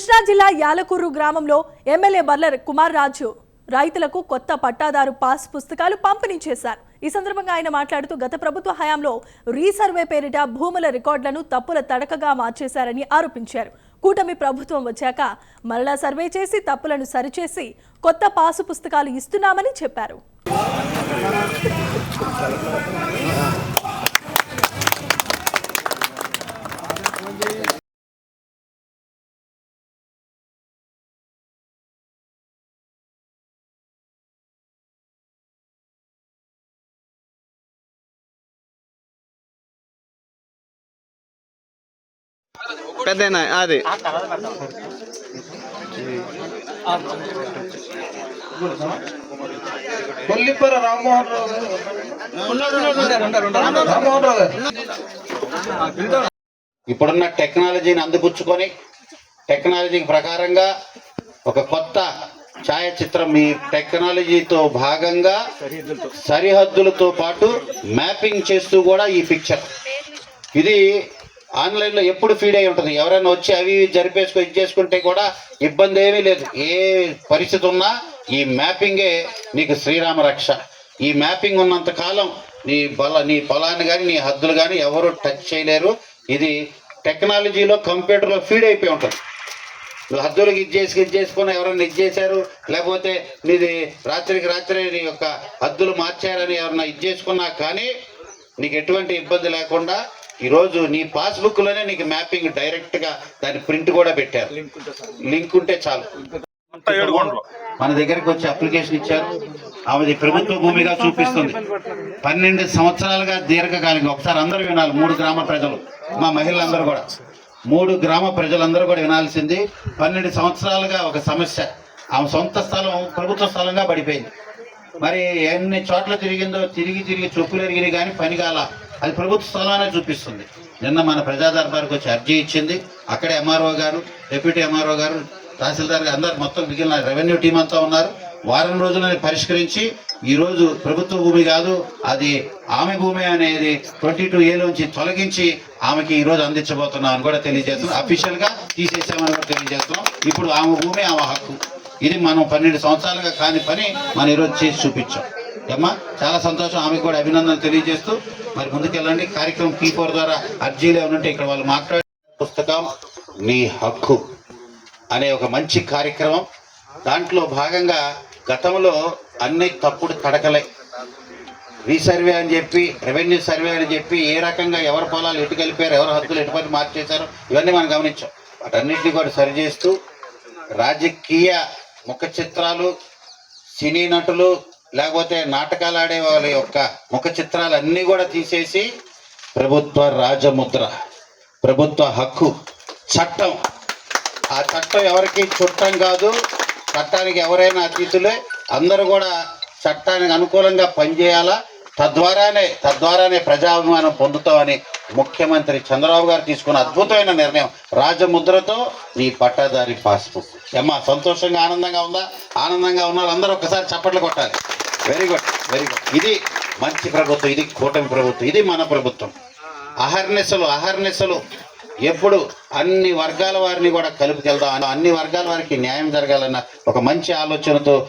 కృష్ణా జిల్లా యాలకూరు గ్రామంలో ఎమ్మెల్యే బర్లర్ కుమార్ రాజు రైతులకు కొత్త పట్టాదారు పాస్ పుస్తకాలు పంపిణీ చేశారు. ఈ సందర్భంగా ఆయన మాట్లాడుతూ గత ప్రభుత్వ హయాంలో రీసర్వే పేరిట భూముల రికార్డులను తప్పుల తడకగా మార్చేశారని ఆరోపించారు. కూటమి ప్రభుత్వం వచ్చాక మరలా సర్వే చేసి తప్పులను సరిచేసి కొత్త పాసు పుస్తకాలు ఇస్తున్నామని చెప్పారు. పెద్ద అది. కొల్లిపర రామ్మోహన్ రావు. ఇప్పుడున్న టెక్నాలజీని అందిపుచ్చుకొని టెక్నాలజీ ప్రకారంగా ఒక కొత్త ఛాయాచిత్రం మీ టెక్నాలజీతో భాగంగా సరిహద్దులతో పాటు మ్యాపింగ్ చేస్తూ కూడా ఈ పిక్చర్. ఇది ఆన్లైన్లో ఎప్పుడు ఫీడ్ అయి ఉంటుంది. ఎవరైనా వచ్చి అవి ఇవి జరిపేసుకొని ఇది చేసుకుంటే కూడా ఇబ్బంది ఏమీ లేదు. ఏ పరిస్థితి ఉన్నా ఈ మ్యాపింగే నీకు శ్రీరామ రక్ష. ఈ మ్యాపింగ్ ఉన్నంత కాలం నీ బల నీ పొలాన్ని కానీ నీ హద్దులు కానీ ఎవరు టచ్ చేయలేరు. ఇది టెక్నాలజీలో కంప్యూటర్లో ఫీడ్ అయిపోయి ఉంటుంది. నువ్వు హద్దులకు ఇది చేసి ఇది చేసుకుని ఎవరైనా ఇది చేశారు లేకపోతే నీది రాత్రికి రాత్రి నీ యొక్క హద్దులు మార్చారని ఎవరైనా ఇది చేసుకున్నా కానీ నీకు ఎటువంటి ఇబ్బంది లేకుండా ఈరోజు నీ పాస్బుక్లోనే నీకు మ్యాపింగ్ డైరెక్ట్గా దాని ప్రింట్ కూడా పెట్టారు. లింక్ ఉంటే చాలు. మన దగ్గరికి వచ్చి అప్లికేషన్ ఇచ్చారు. ఆమెది ప్రభుత్వ భూమిగా చూపిస్తుంది. పన్నెండు సంవత్సరాలుగా దీర్ఘకాలికంగా ఒకసారి అందరూ వినాలి మూడు గ్రామ ప్రజలు మా మహిళలందరూ కూడా. మూడు గ్రామ ప్రజలందరూ కూడా వినాల్సింది పన్నెండు సంవత్సరాలుగా ఒక సమస్య. ఆమె సొంత స్థలం ప్రభుత్వ స్థలంగా పడిపోయింది. మరి ఎన్ని చోట్ల తిరిగిందో తిరిగి తిరిగి చొప్పులు ఎరిగినాయి కానీ పని కాల అది ప్రభుత్వ స్థలానే చూపిస్తుంది. నిన్న మన ప్రజా దర్బార్కి వచ్చి అర్జీ ఇచ్చింది. అక్కడే ఎంఆర్ఓ గారు డిప్యూటీ ఎంఆర్ఓ గారు తహసీల్దార్ గారు అందరు మొత్తం మిగిలిన రెవెన్యూ టీం అంతా ఉన్నారు. వారం రోజులని పరిష్కరించి ఈరోజు ప్రభుత్వ భూమి కాదు అది ఆమె భూమి అనేది ట్వంటీ టూ ఏలోంచి తొలగించి ఆమెకి ఈ రోజు అందించబోతున్నాం అని కూడా తెలియజేస్తున్నాం. అఫీషియల్గా తీసేసామని కూడా తెలియజేస్తున్నాం. ఇప్పుడు ఆమె భూమి ఆమె హక్కు. ఇది మనం పన్నెండు సంవత్సరాలుగా కాని పని మనం ఈరోజు చేసి చూపించాం. అమ్మా చాలా సంతోషం. ఆమెకు కూడా అభినందనలు తెలియజేస్తూ మరి ముందుకెళ్ళండి. కార్యక్రమం కీపోర్ ద్వారా అర్జీలు ఏమైనా ఉంటే ఇక్కడ వాళ్ళు మాట్లాడే పుస్తకం నీ హక్కు అనే ఒక మంచి కార్యక్రమం. దాంట్లో భాగంగా గతంలో అన్ని తప్పుడు తడకలే. రీసర్వే అని చెప్పి రెవెన్యూ సర్వే అని చెప్పి ఏ రకంగా ఎవరి పొలాలు ఎటు కలిపారు ఎవరి హక్కులు ఎటుపతి మార్చేశారు ఇవన్నీ మనం గమనించాం. వాటన్నింటినీ కూడా సరిచేస్తూ రాజకీయ ముఖ చిత్రాలు సినీ నటులు లేకపోతే నాటకాలు ఆడే వాళ్ళ యొక్క ముఖ చిత్రాలు అన్నీ కూడా తీసేసి ప్రభుత్వ రాజముద్ర ప్రభుత్వ హక్కు చట్టం. ఆ చట్టం ఎవరికి చుట్టం కాదు చట్టానికి ఎవరైనా అతిథులే అందరూ కూడా చట్టానికి అనుకూలంగా పనిచేయాలా? తద్వారానే తద్వారానే ప్రజాభిమానం పొందుతామని ముఖ్యమంత్రి చంద్రబాబు గారు తీసుకున్న అద్భుతమైన నిర్ణయం రాజముద్రతో నీ పట్టాదారి పాస్బుక్. ఏమ్మా సంతోషంగా ఆనందంగా ఉందా? ఆనందంగా ఉన్నారు. అందరూ ఒకసారి చప్పట్లు కొట్టాలి. వెరీ గుడ్ వెరీ గుడ్ ఇది మంచి ప్రభుత్వం ఇది కూటమి ప్రభుత్వం ఇది మన ప్రభుత్వం. అహర్నిశలు అహర్నిశలు. ఎప్పుడు అన్ని వర్గాల వారిని కూడా కలిపికెళ్దాం అన్ని వర్గాల వారికి న్యాయం జరగాలన్న ఒక మంచి ఆలోచనతో